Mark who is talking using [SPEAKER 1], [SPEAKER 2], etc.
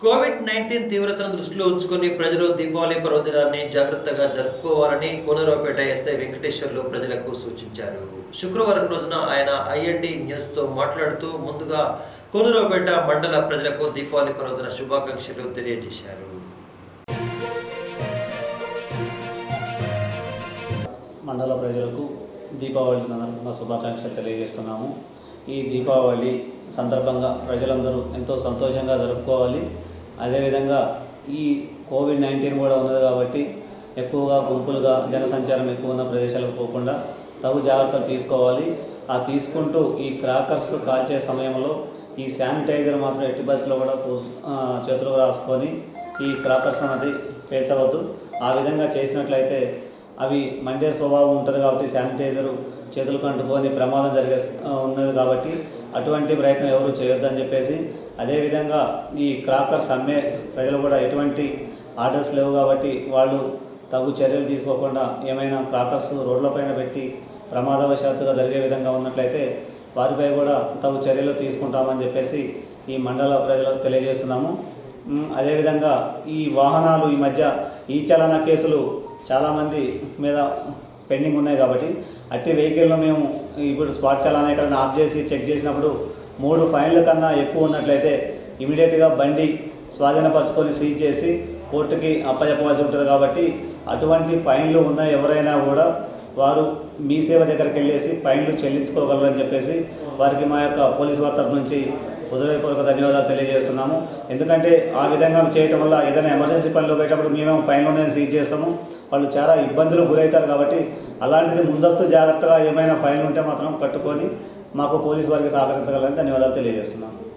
[SPEAKER 1] Covid nineteen తీవ్రతను దృష్టిలో ఉంచుకొని ప్రజలు దీపావళి పర్వదినాన్ని జాగ్రత్తగా జరుపుకోవాలని కోనరావుపేట ఎస్ఐ వెంకటేశ్వర్లు ప్రజలకు సూచించారు. శుక్రవారం రోజున ఆయన ఐఎన్డి న్యూస్తో మాట్లాడుతూ ముందుగా కోనరావుపేట మండల ప్రజలకు దీపావళి పర్వదిన శుభాకాంక్షలు తెలియజేశారు.
[SPEAKER 2] మండల ప్రజలకు దీపావళి సందర్భంగా శుభాకాంక్షలు తెలియజేస్తున్నాము. ఈ దీపావళి సందర్భంగా ప్రజలందరూ ఎంతో సంతోషంగా జరుపుకోవాలి. అదేవిధంగా ఈ కోవిడ్ నైన్టీన్ కూడా ఉన్నది కాబట్టి ఎక్కువగా గుంపులుగా జనసంచారం ఎక్కువ ఉన్న ప్రదేశాలకు పోకుండా తగు జాగ్రత్తలు తీసుకోవాలి. ఆ తీసుకుంటూ ఈ క్రాకర్స్ కాల్చే సమయంలో ఈ శానిటైజర్ మాత్రం ఎట్టి బస్సులో కూడా పూసు చేతులకు రాసుకొని ఈ క్రాకర్స్ అనేది పేర్చవద్దు ఆ విధంగా చేసినట్లయితే అవి మండే స్వభావం ఉంటుంది కాబట్టి శానిటైజరు చేతులకు అంటుకొని ప్రమాదం జరిగే ఉన్నది కాబట్టి అటువంటి ప్రయత్నం ఎవరు చేయొద్దని చెప్పేసి అదేవిధంగా ఈ క్రాకర్స్ అమ్మే ప్రజలు కూడా ఎటువంటి ఆర్డర్స్ లేవు కాబట్టి వాళ్ళు తగు చర్యలు తీసుకోకుండా ఏమైనా క్రాకర్స్ రోడ్లపైన పెట్టి ప్రమాదవశాత్తుగా జరిగే విధంగా ఉన్నట్లయితే వారిపై కూడా తగు చర్యలు తీసుకుంటామని చెప్పేసి ఈ మండల ప్రజలకు తెలియజేస్తున్నాము. అదేవిధంగా ఈ వాహనాలు ఈ మధ్య ఈ చలన కేసులు చాలామంది మీద పెండింగ్ ఉన్నాయి కాబట్టి అట్టి వెహికల్ను మేము ఇప్పుడు స్పాట్ చలానా ఇక్కడ ఆఫ్ చేసి చెక్ చేసినప్పుడు మూడు ఫైన్ల కన్నా ఎక్కువ ఉన్నట్లయితే ఇమీడియట్గా బండి స్వాధీనపరచుకొని సీజ్ చేసి కోర్టుకి అప్పచెప్పవలసి ఉంటుంది కాబట్టి అటువంటి ఫైన్లు ఉన్న ఎవరైనా కూడా వారు మీ సేవ దగ్గరికి వెళ్ళేసి ఫైన్లు చెల్లించుకోగలరని చెప్పేసి వారికి మా యొక్క పోలీసు వారి నుంచి హృదయపూర్వక ధన్యవాదాలు తెలియజేస్తున్నాము. ఎందుకంటే ఆ విధంగా చేయటం వల్ల ఏదైనా ఎమర్జెన్సీ పనిలో పోయేటప్పుడు మేమేమో ఫైన్లోనే సీజ్ చేస్తాము. వాళ్ళు చాలా ఇబ్బందులు గురవుతారు కాబట్టి అలాంటిది ముందస్తు జాగ్రత్తగా ఏమైనా ఫైన్ ఉంటే మాత్రం కట్టుకొని మాకు పోలీసు వారికి సహకరించగలని ధన్యవాదాలు తెలియజేస్తున్నాము.